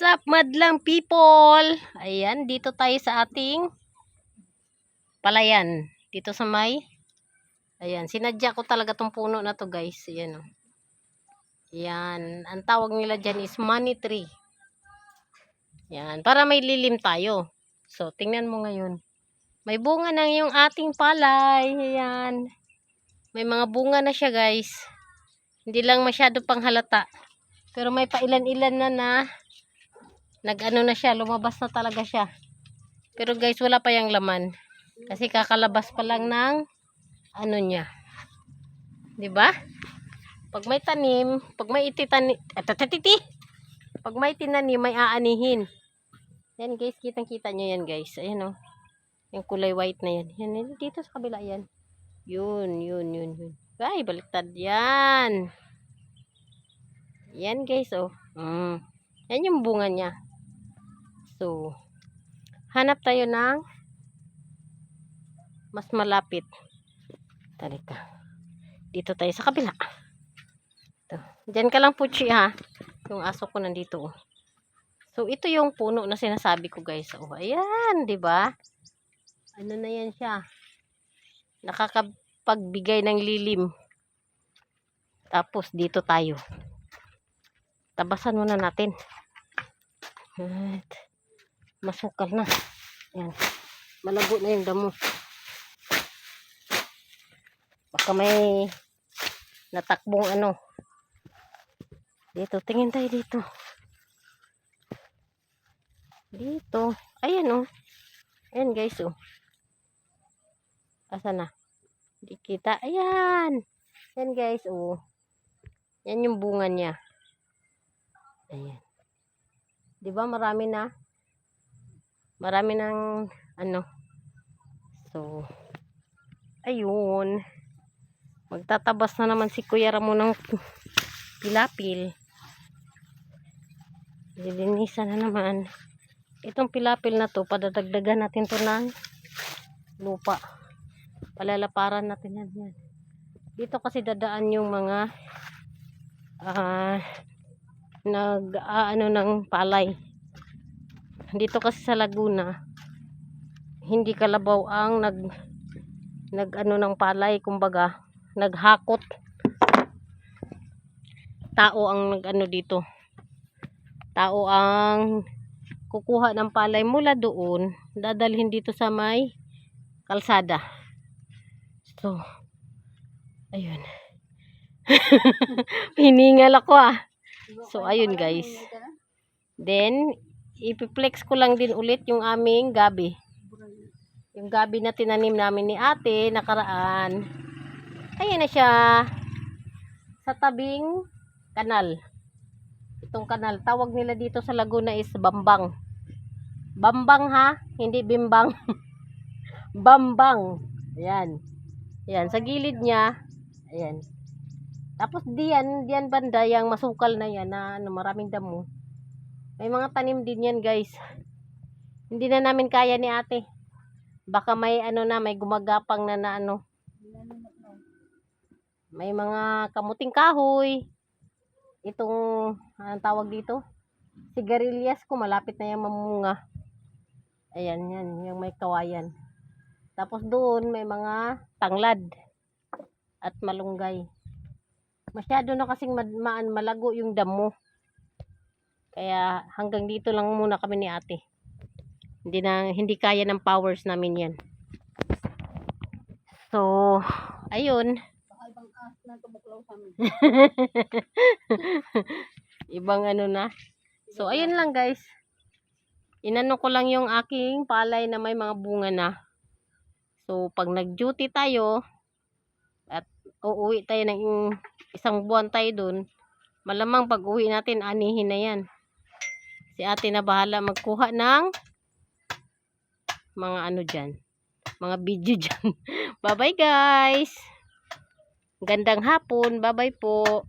What's up, madlang people? Ayan, dito tayo sa ating palayan. Dito sa may, ayan, sinadya ko talaga tong puno na to guys. Ayan o. Ayan, ang tawag nila dyan is money tree. Ayan, para may lilim tayo. So, tingnan mo ngayon. May bunga na yung ating palay. Ayan. May mga bunga na siya guys. Hindi lang masyado pang halata. Pero may pailan-ilan na na nag-ano na siya, lumabas na talaga siya. Pero guys, wala pa yung laman. Kasi kakalabas pa lang ng ano niya. 'Di ba? Pag may tanim, pag may ititanim, atatati. Pag may tinanim, may aanihin. Yan guys, kitang-kita nyo yan guys. Ayan oh. Yung kulay white na. Yan, yan, dito sa kabila yan. Yun, yun, yun, yun. Ay, baliktad yan. Yan guys, oh. Mm. Yan yung bunga niya. So, hanap tayo ng mas malapit. Talika. Dito tayo sa kabila. Ito. Diyan ka lang puchi ha. Yung aso ko nandito. Oh. So, ito yung puno na sinasabi ko guys. Oh, ayan, di ba? Ano na yan siya? Nakakapagbigay ng lilim. Tapos, dito tayo. Tabasan muna natin. At, masukal na. Yan. Malago na yung damo. Baka may natakbong ano. Dito, tingin tayo dito. Dito. Ayan oh. Ayan guys oh. Asa na? Hindi kita. Ayan. Ayan guys oh. Yan yung bunga niya. Ayan. 'Di ba marami na? Marami ng ano. So ayun. Magtatabas na naman si Kuya Ramon ng pilapil. Lilinisan na naman. Itong pilapil na to, padadagdagan natin to ng lupa. Palalaparan natin yan. yan. Dito kasi dadaan yung mga ah nag aano ng palay. Dito kasi sa Laguna hindi kalabaw ang nag nag ano ng palay kumbaga naghakot. Tao ang nag ano dito. Tao ang kukuha ng palay mula doon dadalhin dito sa may kalsada. So ayun. Hiningal ako ah. So, ayun guys. Then, ipiplex ko lang din ulit yung aming gabi. Yung gabi na tinanim namin ni ate, nakaraan. Ayan na siya. Sa tabing kanal. Itong kanal. Tawag nila dito sa Laguna is Bambang. Bambang ha? Hindi bimbang. Bambang. Ayan. Ayan. Sa gilid niya. Ayan. Tapos diyan, diyan banda yung masukal na yan na ano, maraming damo. May mga tanim din yan guys. Hindi na namin kaya ni ate. Baka may ano na, may gumagapang na na ano. May mga kamuting kahoy. Itong, anong tawag dito? Sigarilyas ko, malapit na yung mamunga. Ayan, yan, yung may kawayan. Tapos doon, may mga tanglad at malunggay. Masyado na kasing maan, malago yung damo. Kaya hanggang dito lang muna kami ni ate. Hindi na hindi kaya ng powers namin 'yan. So, ayun. Ibang ano na. So, ayun lang guys. Inano ko lang yung aking palay na may mga bunga na. So, pag nag-duty tayo, at uuwi tayo ng isang buwan tayo dun, malamang pag uwi natin, anihin na yan. Si ate na bahala magkuha ng mga ano dyan, mga video dyan. Bye-bye guys! Gandang hapon, bye-bye po!